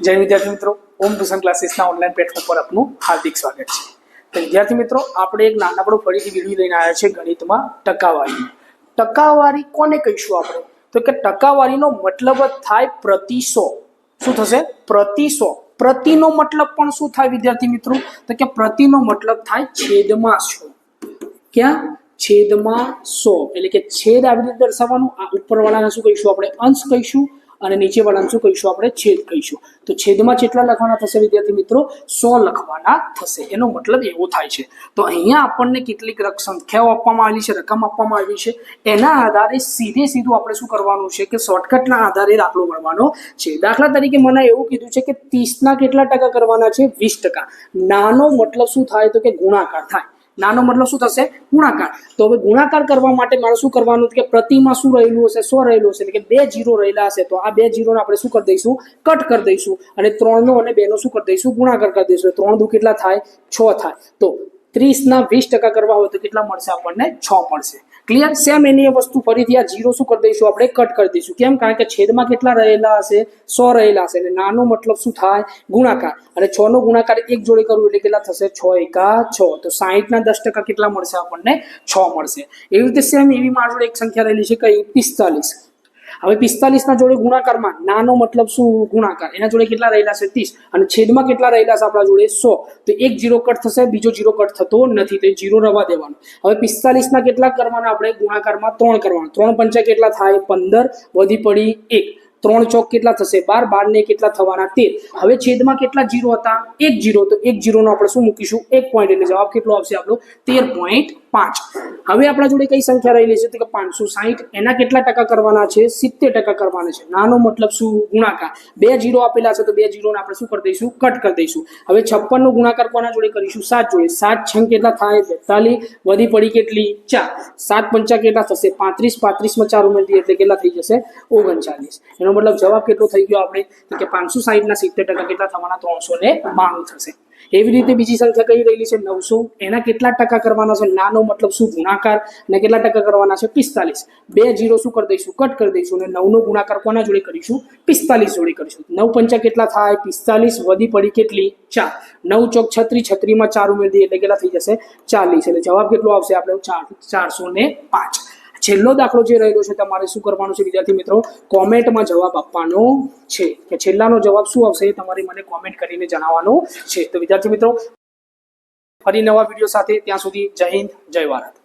જય વિદ્યાર્થી મિત્રો, ઓમ ટ્યુશન ક્લાસીસના ઓનલાઈન પ્લેટફોર્મ પર આપનું હાર્દિક સ્વાગત છે. તો વિદ્યાર્થી મિત્રો, આપણે એક નાનકડો ફરીથી વીડિયો લઈને આવ્યા છે ગણિતમાં ટકાવારી. ટકાવારી કોને કહીશું આપણે? તો કે ટકાવારીનો મતલબ જ થાય પ્રતિ સો શું થશે? પ્રતિ સો પ્રતિનો મતલબ પણ શું થાય વિદ્યાર્થી મિત્રો? તો કે પ્રતિનો મતલબ થાય છેદમાં સો ક્યાં? છેદમાં સો એટલે કે છેદ આવી રીતે દર્શાવવાનું. આ ઉપરવાળાને શું કહીશું આપણે? અંશ કહીશું. અને નીચેવાળાને શું કહીશું આપણે? છેદ કહીશું. તો છેદમાં કેટલા લખવાના થશે વિદ્યાર્થી મિત્રો? સો લખવાના થશે. એનો મતલબ એવો થાય છે. તો અહીંયા આપણને કેટલીક રક સંખ્યાઓ આપવામાં આવેલી છે, રકમ આપવામાં આવી છે. એના આધારે સીધે સીધું આપણે શું કરવાનું છે કે શોર્ટકટના આધારે દાખલો ગણવાનો છે. દાખલા તરીકે મને એવું કીધું છે કે ત્રીસના કેટલા ટકા કરવાના છે? વીસ ટકા. નાનો મતલબ શું થાય તો કે ગુણાકાર થાય. નાનો મતલબ શું થશે? ગુણાકાર. તો હવે ગુણાકાર કરવા માટે મારે શું કરવાનું કે પ્રતિમાં શું રહેલું હશે, સો રહેલું હશે, એટલે કે બે જીરો રહેલા હશે, તો આ બે જીરોને આપણે શું કરી દઈશું? કટ કરી દઈશું. અને ત્રણનો અને બેનો શું કરી દઈશું? ગુણાકાર કરી દઈશું. ત્રણ દુ કેટલા થાય? છ થાય. તો ત્રીસના વીસ ટકા કરવા હોય તો કેટલા મળશે આપણને? છ મળશે. ક્લિયર સેમ એની વસ્તુ ફરીથી આ જીરો શું કરી દઈશું? આપણે કટ કરી દઈશું. કેમ? કારણ કે છેદમાં કેટલા રહેલા હશે? સો રહેલા હશે. અને નાનો મતલબ શું થાય? ગુણાકાર. અને છ નો ગુણાકાર એક જોડે કરવું એટલે કેટલા થશે? છ એકા છ. તો સાહીઠના દસ ટકા કેટલા મળશે આપણને? છ મળશે. એવી રીતે સેમ એવી મારા એક સંખ્યા રહેલી છે કઈ? પિસ્તાલીસ. હવે પિસ્તાલીસના જોડે ગુણાકારમાં, નાનો મતલબ શું ગુણાકાર? એના જોડે કેટલા રહેલા છે? ત્રીસ. અને છેદમાં કેટલા રહેલા છે આપણા જોડે? સો. તો એક જીરો કટ થશે, બીજો જીરો કટ થતો નથી, તો જીરો રવા દેવાનો. હવે પિસ્તાલીસના કેટલા કરવાના? આપણે ગુણાકારમાં ત્રણ કરવાના. ત્રણ પંચા કેટલા થાય? પંદર. વધી પડી એક. ત્રણ ચોક કેટલા થશે? બાર. બાર ને કેટલા થવાના? તેર. હવે છેદમાં કેટલા જીરો હતા? એક જીરો. તો એક જીરોનો આપણે શું મૂકીશું? એક પોઈન્ટ એટલે જવાબ કેટલો આવશે આપણો? તેર પોઈન્ટ પાંચ. હવે આપણા જોડે કઈ સંખ્યા રહેલી છે? તો કે પાંચસો સાહીઠ. એના કેટલા ટકા કરવાના છે? સિત્તેર ટકા કરવાના છે. નાનો મતલબ શું? ગુણાકાર. બે જીરો આપેલા છે તો બે જીરોને આપણે શું કરી દઈશું? કટ કરી દઈશું. હવે છપ્પનનો ગુણાકાર કોના જોડે કરીશું? સાત જોડે. સાત છંગ કેટલા થાય? બેતાલીસ. વધી પડી કેટલી? ચાર. સાત પંચા કેટલા થશે? પાંત્રીસ. પાંત્રીસમાં ચાર ઉમેરી એટલે કેટલા થઈ જશે? ઓગણચાલીસ. એનો મતલબ જવાબ કેટલો થઈ ગયો આપણે? કે પાંચસો સાહીઠના સિત્તેર ટકા કેટલા થવાના? ત્રણસો ને બાણું થશે. એવી રીતે બીજી સંખ્યા કઈ રહેલી છે? નવસો. એના કેટલા ટકા કરવાના છે? નાનો મતલબ શું? ગુણાકાર. અને કેટલા ટકા કરવાના છે? પિસ્તાલીસ. બે જીરો શું કરી દઈશું? કટ કરી દઈશું અને નવનો ગુણાકાર કોના જોડે કરીશું? પિસ્તાલીસ જોડે કરીશું. નવ પંચા કેટલા થાય? પિસ્તાલીસ વધી પડી કેટલી? ચાર. નવ ચોક છત્રી, છત્રીમાં ચાર ઉમેરી દઈએ એટલે કેટલા થઈ જશે? ચાલીસ. એટલે જવાબ કેટલો આવશે? આપણે ચાર, ચારસો ને પાંચ. છેલ્લો દાખલો જે રહેલો છે તમારે શું કરવાનું છે વિદ્યાર્થી મિત્રો? કોમેન્ટમાં જવાબ આપવાનો છે. કે છેલ્લાનો જવાબ શું આવશે એ તમારે મને કોમેન્ટ કરીને જણાવવાનો છે. તો વિદ્યાર્થી મિત્રો, ફરી નવા વીડિયો સાથે ત્યાં સુધી જય હિન્દ, જય ભારત.